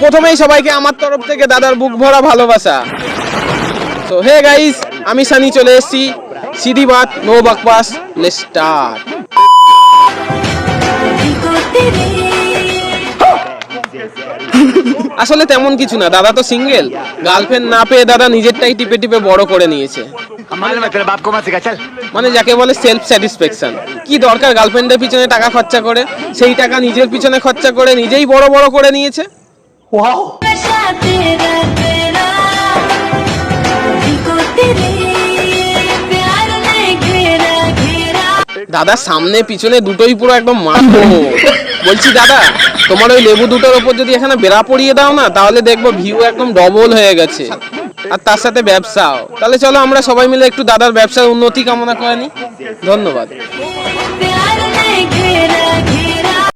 প্রথমেই সবাইকে আমার তরফ থেকে দাদার বুক ভরা ভালোবাসা। তো হে গাইস আমি সানি চলে এসেছি। সিধি বাত নো বাকপাস লেস্টার আসলে তেমন কিছু না দাদা তো সিঙ্গেল গার্লফ্রেন্ড না পেয়ে দাদা নিজেরটাই টিপে টিপে বড় করে নিয়েছে। মানে যাকে বলে সেলফ স্যাটিসফ্যাকশন কি দরকার গার্লফ্রেন্ডের পিছনে টাকা খরচা করে? সেই টাকা নিজের পিছনে খরচা করে নিজেই বড় বড় করে নিয়েছে? ওয়াও দাদা সামনে পিছনে দুটোই পুরো একদম মাখো বলছি দাদা তোমার ওই লেবু দুটোর ওপর যদি এখানে বেড়া পড়িয়ে দাও না তাহলে দেখব ভিউ একদম ডবল হয়ে গেছে। আর তার সাথে ব্যবসাও। তাহলে চলো আমরা সবাই মিলে একটু দাদার ব্যবসার উন্নতি কামনা করে নি। ধন্যবাদ।